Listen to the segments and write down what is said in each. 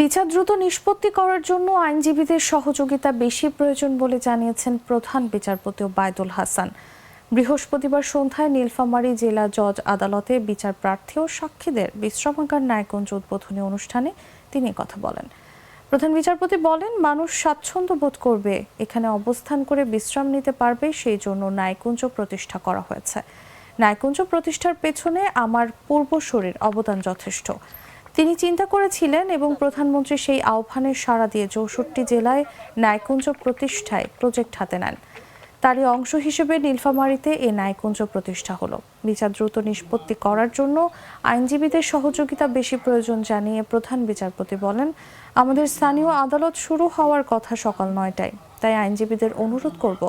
বিচার দ্রুত নিষ্পত্তি করার জন্য আইনজীবীদের সহযোগিতা বেশি প্রয়োজন বলে জানিয়েছেন প্রধান বিচারপতি বায়দুল হাসান। বৃহস্পতিবার সন্ধ্যায় নীলফামারী জেলা জজ আদালতে বিচার প্রার্থী ও সাক্ষীদের বিশ্রামাগার ন্যায়কুঞ্জ উদ্বোধনী অনুষ্ঠানে তিনি কথা বলেন। প্রধান বিচারপতি বলেন, মানুষ স্বাচ্ছন্দ্য বোধ করবে, এখানে অবস্থান করে বিশ্রাম নিতে পারবে, সেই জন্য ন্যায়কুঞ্জ প্রতিষ্ঠা করা হয়েছে। ন্যায়কুঞ্জ প্রতিষ্ঠার পেছনে আমার পূর্বসূরির অবদান যথেষ্ট। তিনি চিন্তা করেছিলেন এবং প্রধানমন্ত্রী সেই আহ্বানের সাড়া দিয়ে চৌষট্টি জেলায় ন্যায়কুঞ্জ প্রতিষ্ঠায় প্রজেক্ট হাতে নেন। তারই অংশ হিসেবে নীলফামারীতে এ ন্যায়কুঞ্জ প্রতিষ্ঠা হলো। বিচার দ্রুত নিষ্পত্তি করার জন্য আইনজীবীদের সহযোগিতা বেশি প্রয়োজন জানিয়ে প্রধান বিচারপতি বলেন, আমাদের স্থানীয় আদালত শুরু হওয়ার কথা সকাল নয়টায়। তাই আইনজীবীদের অনুরোধ করব,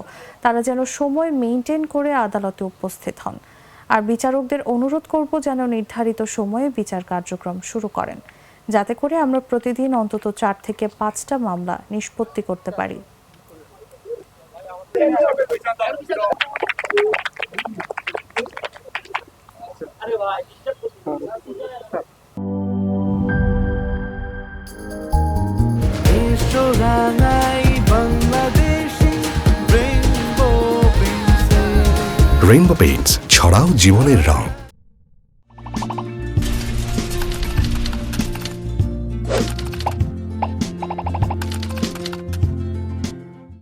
তারা যেন সময় মেনটেন করে আদালতে উপস্থিত হন। আর বিচারকদের অনুরোধ করব যেন নির্ধারিত সময়ে বিচার কার্যক্রম শুরু করেন, যাতে করে আমরা প্রতিদিন অন্তত চার থেকে পাঁচটা মামলা নিষ্পত্তি করতে পারি। রাঙাই বাংলাদেশি ছড়াও জীবনের রং।